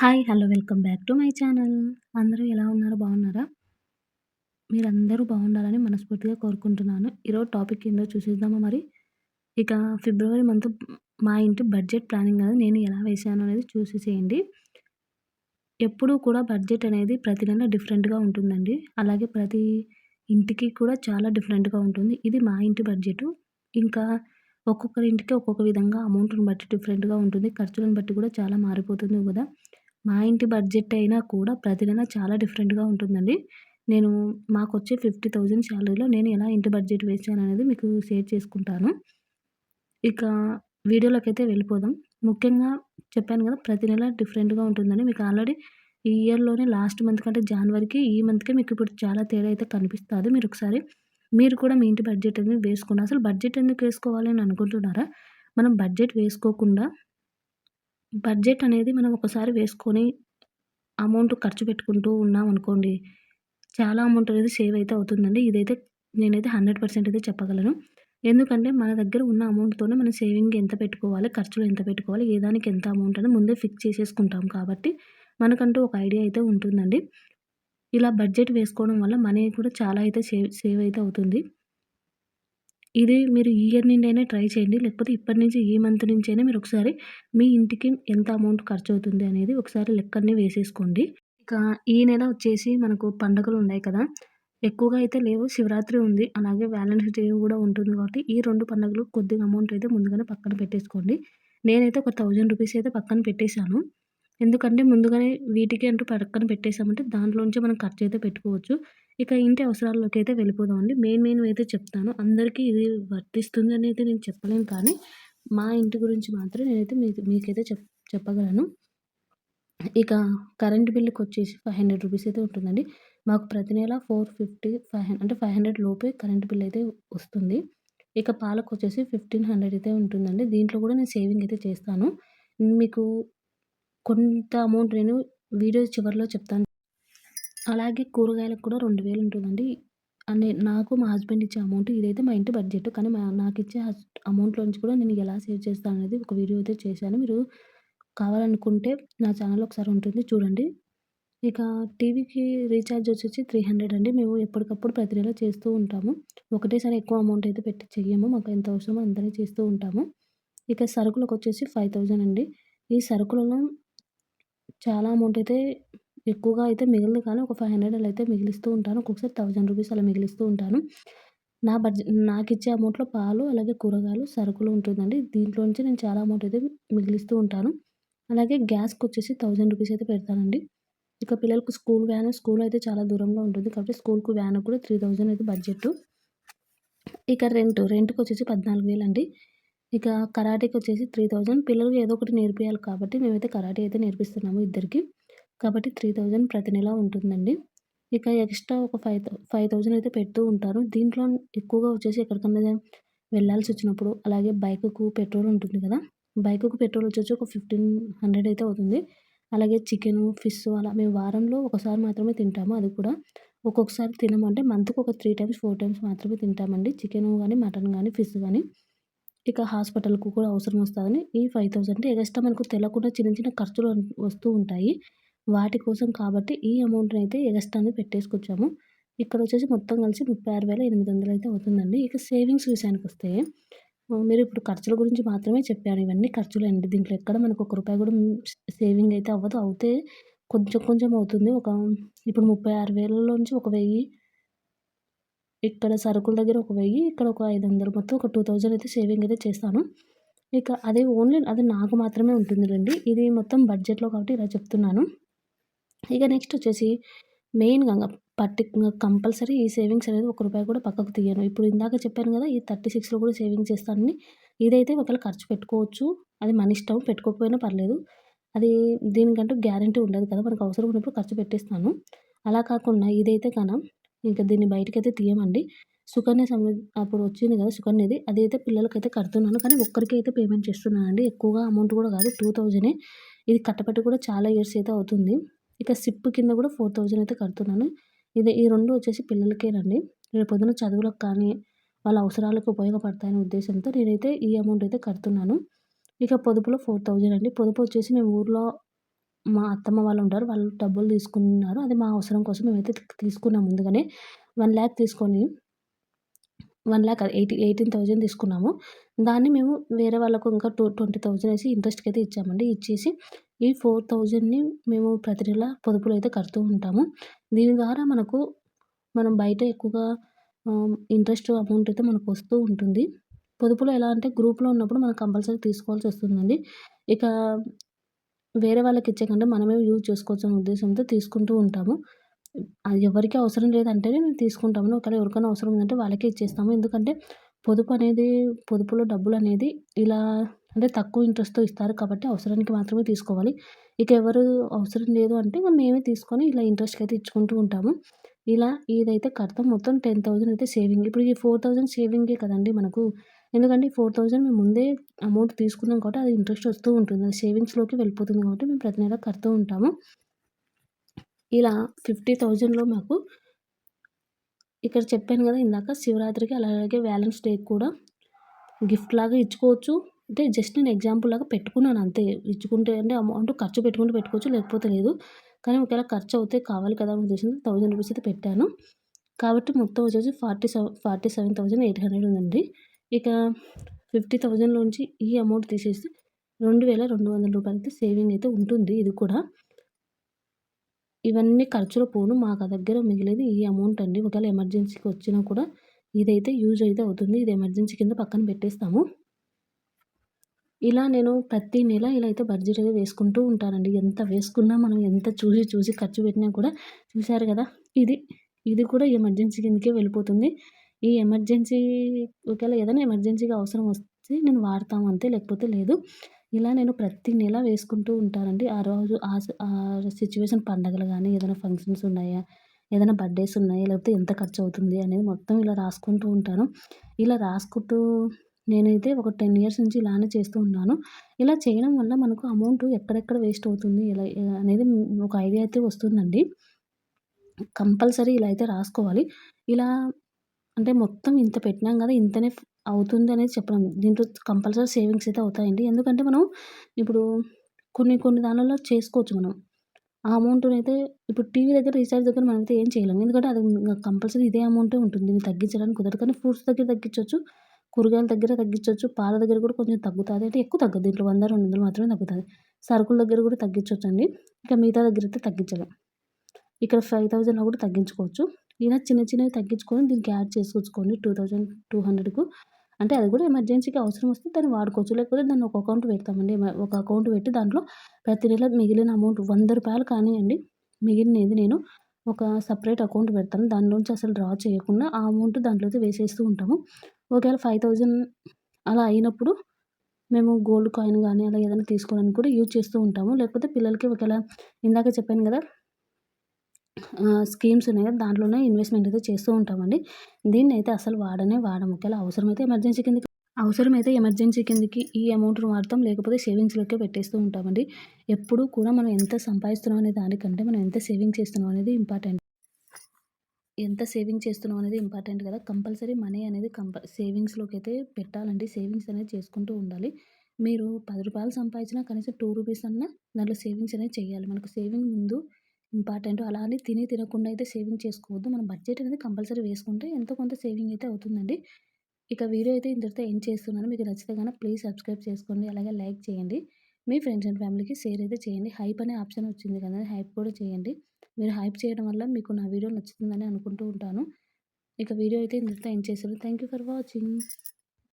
Hi hello welcome back to my channel. అందరూ ఎలా ఉన్నారు? బాగున్నారా? మీరందరూ బాగుండాలని మనస్ఫూర్తిగా కోరుకుంటున్నాను. ఈరోజు టాపిక్ ఏందో చూసేద్దామా మరి? ఇక ఫిబ్రవరి మంత్ మా ఇంటి బడ్జెట్ ప్లానింగ్ అనేది నేను ఎలా వేసాను అనేది చూసేసేయండి. ఎప్పుడూ కూడా బడ్జెట్ అనేది ప్రతి నెల డిఫరెంట్గా ఉంటుందండి. అలాగే ప్రతి ఇంటికి కూడా చాలా డిఫరెంట్గా ఉంటుంది. ఇది మా ఇంటి బడ్జెట్. ఇంకా ఒక్కొక్కరి ఇంటికి ఒక్కొక్క విధంగా అమౌంట్ని బట్టి డిఫరెంట్గా ఉంటుంది. ఖర్చులను బట్టి కూడా చాలా మారిపోతుంది కదా. మా ఇంటి బడ్జెట్ అయినా కూడా ప్రతి నెల చాలా డిఫరెంట్గా ఉంటుందండి. నేను మాకు వచ్చే ఫిఫ్టీ థౌజండ్ శాలరీలో నేను ఎలా ఇంటి బడ్జెట్ వేసాను అనేది మీకు షేర్ చేసుకుంటాను. ఇక వీడియోలోకి అయితే వెళ్ళిపోదాం. ముఖ్యంగా చెప్పాను కదా ప్రతి నెల డిఫరెంట్గా ఉంటుందని మీకు ఆల్రెడీ ఈ ఇయర్లోనే లాస్ట్ మంత్ కంటే జనవరికి ఈ మంత్కే మీకు ఇప్పుడు చాలా తేడా అయితే కనిపిస్తుంది. మీరు ఒకసారి మీరు కూడా మీ ఇంటి బడ్జెట్ అనేది వేసుకున్నారు? అసలు బడ్జెట్ ఎందుకు వేసుకోవాలి అని అనుకుంటున్నారా? మనం బడ్జెట్ వేసుకోకుండా బడ్జెట్ అనేది మనం ఒకసారి వేసుకొని అమౌంట్ ఖర్చు పెట్టుకుంటూ ఉన్నాం అనుకోండి చాలా అమౌంట్ అనేది సేవ్ అయితే అవుతుందండి. ఇదైతే నేనైతే హండ్రెడ్ పర్సెంట్ అయితే చెప్పగలను. ఎందుకంటే మన దగ్గర ఉన్న అమౌంట్తోనే మనం సేవింగ్ ఎంత పెట్టుకోవాలి ఖర్చులు ఎంత పెట్టుకోవాలి ఏ దానికి ఎంత అమౌంట్ అని ముందే ఫిక్స్ చేసేసుకుంటాం కాబట్టి మనకంటూ ఒక ఐడియా అయితే ఉంటుందండి. ఇలా బడ్జెట్ వేసుకోవడం వల్ల మనీ కూడా చాలా అయితే సేవ్ సేవ్ అయితే అవుతుంది. ఇది మీరు ఈ ఇయర్ అయినా ట్రై చేయండి. లేకపోతే ఇప్పటి నుంచి ఈ మంత్ నుంచైనా మీరు ఒకసారి మీ ఇంటికి ఎంత అమౌంట్ ఖర్చు అవుతుంది అనేది ఒకసారి లెక్కన్ని వేసేసుకోండి. ఇక ఈ నెల వచ్చేసి మనకు పండుగలు ఉన్నాయి కదా. ఎక్కువగా అయితే లేవు. శివరాత్రి ఉంది. అలాగే వ్యాలంటైన్స్ డే కూడా ఉంటుంది కాబట్టి ఈ రెండు పండుగలు కొద్దిగా అమౌంట్ అయితే ముందుగానే పక్కన పెట్టేసుకోండి. నేనైతే ఒక థౌజండ్ రూపీస్ అయితే పక్కన పెట్టేశాను. ఎందుకంటే ముందుగానే వీటికి అంటూ పక్కన పెట్టేసామంటే దాంట్లోంచి మనం ఖర్చు అయితే పెట్టుకోవచ్చు. ఇక ఇంటి అవసరాల్లోకి అయితే వెళ్ళిపోదామండి. మెయిన్ మెయిన్ అయితే చెప్తాను. అందరికీ ఇది వర్తిస్తుంది అని అయితే నేను చెప్పలేను కానీ మా ఇంటి గురించి మాత్రం నేనైతే మీకు మీకైతే చెప్ చెప్పగలను. ఇక కరెంట్ బిల్లుకి వచ్చేసి ఫైవ్ హండ్రెడ్ రూపీస్ అయితే ఉంటుందండి. మాకు ప్రతి నెల ఫోర్ ఫిఫ్టీ ఫైవ్ హండ్రెడ్ అంటే ఫైవ్ హండ్రెడ్ లోపే కరెంట్ బిల్ అయితే వస్తుంది. ఇక పాలకు వచ్చేసి ఫిఫ్టీన్ హండ్రెడ్ అయితే ఉంటుందండి. దీంట్లో కూడా నేను సేవింగ్ అయితే చేస్తాను. మీకు కొంత అమౌంట్ నేను వీడియో చివరిలో చెప్తాను. అలాగే కూరగాయలకు కూడా రెండు వేలు ఉంటుందండి. అనే నాకు మా హస్బెండ్ ఇచ్చే అమౌంట్ ఇదైతే మా ఇంటి బడ్జెట్. కానీ మా నాకు ఇచ్చే అమౌంట్లోంచి కూడా నేను ఎలా సేవ్ చేస్తాను అనేది ఒక వీడియో అయితే చేశాను. మీరు కావాలనుకుంటే నా ఛానల్ ఒకసారి ఉంటుంది చూడండి. ఇక టీవీకి రీఛార్జ్ వచ్చేసి త్రీ హండ్రెడ్ అండి. మేము ఎప్పటికప్పుడు ప్రతి నెల చేస్తూ ఉంటాము. ఒకటేసారి ఎక్కువ అమౌంట్ అయితే పెట్టి చెయ్యము. మాకు ఎంత అవసరమో అంతనే చేస్తూ ఉంటాము. ఇక సరుకులకు వచ్చేసి ఫైవ్ థౌజండ్ అండి. ఈ సరుకులలో చాలా అమౌంట్ అయితే ఎక్కువగా అయితే మిగిలింది. కానీ ఒక ఫైవ్ హండ్రెడ్ అలా అయితే మిగిలిస్తూ ఉంటాను. ఒక్కొక్కసారి థౌజండ్ రూపీస్ అలా మిగిలిస్తూ ఉంటాను. నా బడ్జెట్ నాకు ఇచ్చే అమౌంట్లో పాలు అలాగే కూరగాయలు సరుకులు ఉంటుందండి. దీంట్లో నుంచి నేను చాలా అమౌంట్ అయితే మిగిలిస్తూ ఉంటాను. అలాగే గ్యాస్కి వచ్చేసి థౌజండ్ రూపీస్ అయితే పెడతానండి. ఇక పిల్లలకు స్కూల్ వ్యాన్ స్కూల్ అయితే చాలా దూరంలో ఉంటుంది. కాబట్టి స్కూల్కు వ్యాన్ కూడా త్రీ థౌజండ్ అయితే బడ్జెట్ ఇక రెంట్ రెంట్కి వచ్చేసి పద్నాలుగు వేలు అండి ఇక కరాటేకి వచ్చేసి త్రీ థౌజండ్ పిల్లలకి ఏదో ఒకటి నేర్పియాలి కాబట్టి మేమైతే కరాటే అయితే నేర్పిస్తున్నాము ఇద్దరికి. కాబట్టి త్రీ థౌజండ్ ప్రతి నెల ఉంటుందండి. ఇక ఎక్స్ట్రా ఒక ఫైవ్ ఫైవ్ థౌజండ్ అయితే పెడుతూ ఉంటారు. దీంట్లో ఎక్కువగా వచ్చేసి ఎక్కడికన్నా వెళ్ళాల్సి వచ్చినప్పుడు అలాగే బైకుకు పెట్రోల్ ఉంటుంది కదా బైక్కు పెట్రోల్ వచ్చేసి ఒక ఫిఫ్టీన్ హండ్రెడ్ అయితే అవుతుంది. అలాగే చికెను ఫిష్ అలా మేము వారంలో ఒకసారి మాత్రమే తింటాము అది కూడా ఒక్కొక్కసారి తినమంటే మంత్కి ఒక త్రీ టైమ్స్ ఫోర్ టైమ్స్ మాత్రమే తింటామండి. చికెన్ కానీ మటన్ కానీ ఫిష్ కానీ ఇక హాస్పిటల్కు కూడా అవసరం వస్తుందని ఈ ఫైవ్ థౌసండ్ ఎక్స్ట్రా మనకు తెలియకుండా చిన్న చిన్న ఖర్చులు వస్తూ ఉంటాయి. వాటి కోసం కాబట్టి ఈ అమౌంట్ని అయితే ఎగస్ట్రాని పెట్టేసుకొచ్చాము. ఇక్కడ వచ్చేసి మొత్తం కలిసి ముప్పై ఆరు వేల ఎనిమిది వందలు అయితే అవుతుందండి. ఇక సేవింగ్స్ విషయానికి వస్తే మీరు ఇప్పుడు ఖర్చుల గురించి మాత్రమే చెప్పాను ఇవన్నీ ఖర్చులు అండి దీంట్లో ఎక్కడ మనకు ఒక రూపాయి కూడా సేవింగ్ అయితే అవ్వదు. అవుతే కొంచెం కొంచెం అవుతుంది. ఒక ఇప్పుడు ముప్పై ఆరు వేలలోంచి ఒక వెయ్యి ఇక్కడ సరుకుల దగ్గర ఒక వెయ్యి ఇక్కడ ఒక ఐదు వందలు మొత్తం ఒక టూ థౌజండ్ అయితే సేవింగ్ అయితే చేస్తాను. ఇక అదే ఓన్లీ అది నాకు మాత్రమే ఉంటుంది రండి ఇది మొత్తం బడ్జెట్లో కాబట్టి ఇలా చెప్తున్నాను. ఇక నెక్స్ట్ వచ్చేసి మెయిన్గా పర్టి కంపల్సరీ ఈ సేవింగ్స్ అనేది ఒక రూపాయి కూడా పక్కకు తీయను. ఇప్పుడు ఇందాక చెప్పాను కదా ఈ థర్టీ సిక్స్లో కూడా సేవింగ్ చేస్తానని. ఇదైతే ఒకవేళ ఖర్చు పెట్టుకోవచ్చు. అది మన ఇష్టం పెట్టుకోకపోయినా పర్లేదు. అది దీనికంటూ గ్యారంటీ ఉండదు కదా మనకు అవసరం ఉన్నప్పుడు ఖర్చు పెట్టేస్తాను. అలా కాకుండా ఇదైతే కన ఇంకా దీన్ని బయటకైతే తీయమండి. సుకన్య సమృద్ధి అప్పుడు వచ్చింది కదా సుకన్యది అదైతే పిల్లలకైతే కడుతున్నాను. కానీ ఒక్కరికి అయితే పేమెంట్ చేస్తున్నానండి. ఎక్కువగా అమౌంట్ కూడా కాదు. టూ థౌజండే ఇది కట్టపెట్టి కూడా చాలా ఇయర్స్ అయితే అవుతుంది. ఇక సిప్ కింద కూడా ఫోర్ థౌజండ్ అయితే కడుతున్నాను. ఇది ఈ రెండు వచ్చేసి పిల్లలకేనండి రేపు పొద్దున చదువులకు కానీ వాళ్ళ అవసరాలకు ఉపయోగపడతాయనే ఉద్దేశంతో నేనైతే ఈ అమౌంట్ అయితే కడుతున్నాను. ఇక పొదుపులో ఫోర్ థౌజండ్ అండి. పొదుపు వచ్చేసి మేము ఊర్లో మా అత్తమ్మ వాళ్ళు ఉంటారు. వాళ్ళు డబ్బులు తీసుకున్నారు. అది మా అవసరం కోసం మేమైతే తీసుకున్నాం ముందుగానే. వన్ ల్యాక్ తీసుకొని వన్ ల్యాక్ ఎయిటీ 18,000 తీసుకున్నాము. దాన్ని మేము వేరే వాళ్ళకు ఇంకా టూ ట్వంటీ థౌజండ్ వేసి ఇంట్రెస్ట్కి అయితే ఇచ్చామండి. ఇచ్చేసి ఈ 4,000ని మేము ప్రతి నెల పొదుపులైతే కడుతూ ఉంటాము. దీని ద్వారా మనకు మనం బయట ఎక్కువగా ఇంట్రెస్ట్ అమౌంట్ అయితే మనకు వస్తూ ఉంటుంది. పొదుపులో ఎలా అంటే గ్రూప్‌లో ఉన్నప్పుడు మనం కంపల్సరీ తీసుకోవాల్సి వస్తుందండి. ఇక వేరే వాళ్ళకి ఇచ్చేకంటే మనమే యూజ్ చేసుకోవచ్చు అనే ఉద్దేశంతో తీసుకుంటూ ఉంటాము. అది ఎవరికి అవసరం లేదంటేనే మేము తీసుకుంటాము. ఒకవేళ ఎవరికైనా అవసరం ఉందంటే వాళ్ళకే ఇచ్చేస్తాము. ఎందుకంటే పొదుపు అనేది పొదుపులో డబ్బులు అనేది ఇలా అంటే తక్కువ ఇంట్రెస్ట్‌తో ఇస్తారు కాబట్టి అవసరానికి మాత్రమే తీసుకోవాలి. ఇక ఎవరు అవసరం లేదు అంటే మేమే తీసుకొని ఇలా ఇంట్రెస్ట్కి అయితే ఇచ్చుకుంటూ ఉంటాము. ఇలా ఇదైతే కడతాం. మొత్తం 10,000 అయితే సేవింగ్. ఇప్పుడు ఈ 4,000 సేవింగే కదండీ మనకు. ఎందుకంటే ఈ 4,000 మేము ముందే అమౌంట్ తీసుకున్నాం కాబట్టి అది ఇంట్రెస్ట్ వస్తూ ఉంటుంది. అది సేవింగ్స్‌లోకి వెళ్ళిపోతుంది కాబట్టి మేము ప్రతి నెల కడుతూ ఉంటాము. ఇలా 50,000లో మాకు ఇక్కడ చెప్పాను కదా ఇందాక శివరాత్రికి అలాగే వ్యాలెన్స్ డేకి కూడా గిఫ్ట్ లాగా ఇచ్చుకోవచ్చు. అంటే జస్ట్ నేను ఎగ్జాంపుల్ లాగా పెట్టుకున్నాను అంతే. ఇచ్చుకుంటే అంటే అమౌంట్ ఖర్చు పెట్టుకుంటే పెట్టుకోవచ్చు లేకపోతే లేదు. కానీ ఒకవేళ ఖర్చు అవుతే కావాలి కదా అని ఉద్దేశంతో థౌసండ్ రూపీస్ అయితే పెట్టాను. కాబట్టి మొత్తం వచ్చేసి forty seven forty seven thousand eight hundred ఉందండి. ఇక 50,000లోంచి ఈ అమౌంట్ తీసేస్తే 2,200 రూపాయలైతే సేవింగ్ అయితే ఉంటుంది ఇది కూడా. ఇవన్నీ ఖర్చులు పోను మాకు దగ్గర మిగిలేది ఈ అమౌంట్ అండి. ఒకవేళ ఎమర్జెన్సీకి వచ్చినా కూడా ఇదైతే యూజ్ అయితే అవుతుంది. ఇది ఎమర్జెన్సీ కింద పక్కన పెట్టేస్తాము. ఇలా నేను ప్రతి నెల ఇలా అయితే బడ్జెట్ అయితే వేసుకుంటూ ఉంటానండి. ఎంత వేసుకున్నా మనం ఎంత చూసి చూసి ఖర్చు పెట్టినా కూడా చూశారు కదా! ఇది ఇది కూడా ఎమర్జెన్సీ కిందకే వెళ్ళిపోతుంది. ఈ ఎమర్జెన్సీ ఒకవేళ ఏదైనా ఎమర్జెన్సీగా అవసరం వస్తే నేను వాడతాము అంతే లేకపోతే లేదు. ఇలా నేను ప్రతి నెల వేసుకుంటూ ఉంటానండి. ఆ రోజు ఆ సిచ్యువేషన్ పండగలు కానీ ఏదైనా ఫంక్షన్స్ ఉన్నాయా, ఏదైనా బర్త్‌డేస్ ఉన్నాయా, లేకపోతే ఎంత ఖర్చు అవుతుంది అనేది మొత్తం ఇలా రాసుకుంటూ ఉంటాను. ఇలా రాసుకుంటూ నేనైతే ఒక 10 ఇయర్స్ నుంచి ఇలానే చేస్తూ ఉన్నాను. ఇలా చేయడం వల్ల మనకు అమౌంట్ ఎక్కడెక్కడ వేస్ట్ అవుతుంది ఇలా అనేది ఒక ఐడియా అయితే వస్తుందండి. కంపల్సరీ ఇలా అయితే రాసుకోవాలి. ఇలా అంటే మొత్తం ఇంత పెట్టినాం కదా! ఇంతనే అవుతుంది అనేది చెప్పడం దీంట్లో కంపల్సరీ సేవింగ్స్ అయితే అవుతాయండి. ఎందుకంటే మనం ఇప్పుడు కొన్ని కొన్ని దానిలో చేసుకోవచ్చు మనం. ఆ అమౌంట్‌నైతే ఇప్పుడు టీవీ దగ్గర రీఛార్జ్ దగ్గర మనం అయితే ఏం చేయలేము. ఎందుకంటే అది కంపల్సరీ ఇదే అమౌంటే ఉంటుంది. దీన్ని తగ్గించడానికి కుదరదు. కానీ ఫ్రూట్స్ దగ్గర తగ్గించవచ్చు కూరగాయల దగ్గర తగ్గించవచ్చు పాల దగ్గర కూడా కొంచెం తగ్గుతుంది అంటే ఎక్కువ తగ్గదు. దీంట్లో 100, 200 మాత్రమే తగ్గుతుంది సరుకుల దగ్గర కూడా తగ్గించవచ్చు అండి ఇంకా మిగతా దగ్గర అయితే తగ్గించలేం. ఇక్కడ 5,000లో కూడా తగ్గించుకోవచ్చు. ఇలా చిన్న చిన్నవి తగ్గించుకొని దీనికి యాడ్ చేసుకొచ్చుకోండి 2,200కు. అంటే అది కూడా ఎమర్జెన్సీకి అవసరం వస్తే దాన్ని వాడుకోవచ్చు. లేకపోతే దాన్ని ఒక అకౌంట్ పెడతామండి. ఒక అకౌంట్ పెట్టి దాంట్లో ప్రతి నెల మిగిలిన అమౌంట్ వంద రూపాయలు కానివ్వండి మిగిలినది నేను ఒక సపరేట్ అకౌంట్ పెడతాను. దానిలోంచి అసలు డ్రా చేయకుండా ఆ అమౌంట్ దాంట్లో వేసేస్తూ ఉంటాము. ఒకవేళ 5,000 అలా అయినప్పుడు మేము గోల్డ్ కాయిన్ కానీ అలా ఏదైనా తీసుకోవడానికి కూడా యూజ్ చేస్తూ ఉంటాము. లేకపోతే పిల్లలకి ఒకవేళ ఇందాక చెప్పాను కదా! స్కీమ్స్ ఉన్నాయి కదా! దాంట్లోనే ఇన్వెస్ట్‌మెంట్ అయితే చేస్తూ ఉంటామండి. దీన్ని అయితే అసలు వాడనే వాడము. ఒకవేళ అవసరమైతే ఎమర్జెన్సీ కిందకి అవసరమైతే ఎమర్జెన్సీ కిందకి ఈ అమౌంట్ వాడతాం. లేకపోతే సేవింగ్స్‌లోకే పెట్టేస్తూ ఉంటామండి. ఎప్పుడూ కూడా మనం ఎంత సంపాదిస్తున్నాం అనే దానికంటే మనం ఎంత సేవింగ్ చేస్తున్నాం అనేది ఇంపార్టెంట్. ఎంత సేవింగ్ చేస్తున్నాం అనేది ఇంపార్టెంట్ కదా! కంపల్సరీ మనీ అనేది కంపల్ సేవింగ్స్లోకి అయితే పెట్టాలండి. సేవింగ్స్ అనేది చేసుకుంటూ ఉండాలి. మీరు పది రూపాయలు సంపాదించినా కనీసం టూ రూపీస్ అన్నా దాంట్లో సేవింగ్స్ అనేది చేయాలి. మనకు సేవింగ్ ముందు ఇంపార్టెంట్. అలా అని తిని తినకుండా అయితే సేవింగ్ చేసుకోవద్దు. మనం బడ్జెట్ అనేది కంపల్సరీ వేసుకుంటే ఎంతో కొంత సేవింగ్ అయితే అవుతుందండి. ఇక వీడియో అయితే ఇంతటితో ఎండ్ చేస్తున్నాను. మీకు నచ్చితే కానీ ప్లీజ్ సబ్స్క్రైబ్ చేసుకోండి. అలాగే లైక్ చేయండి. మీ ఫ్రెండ్స్ అండ్ ఫ్యామిలీకి షేర్ అయితే చేయండి. హైప్ అనే ఆప్షన్ వచ్చింది కదా! హైప్ కూడా చేయండి. మీరు హైప్ చేయడం వల్ల మీకు నా వీడియో నచ్చుతుందని అనుకుంటూ ఉంటాను. ఇక వీడియో అయితే ఇంతటితో ఎండ్ చేశాను. Thank you for watching.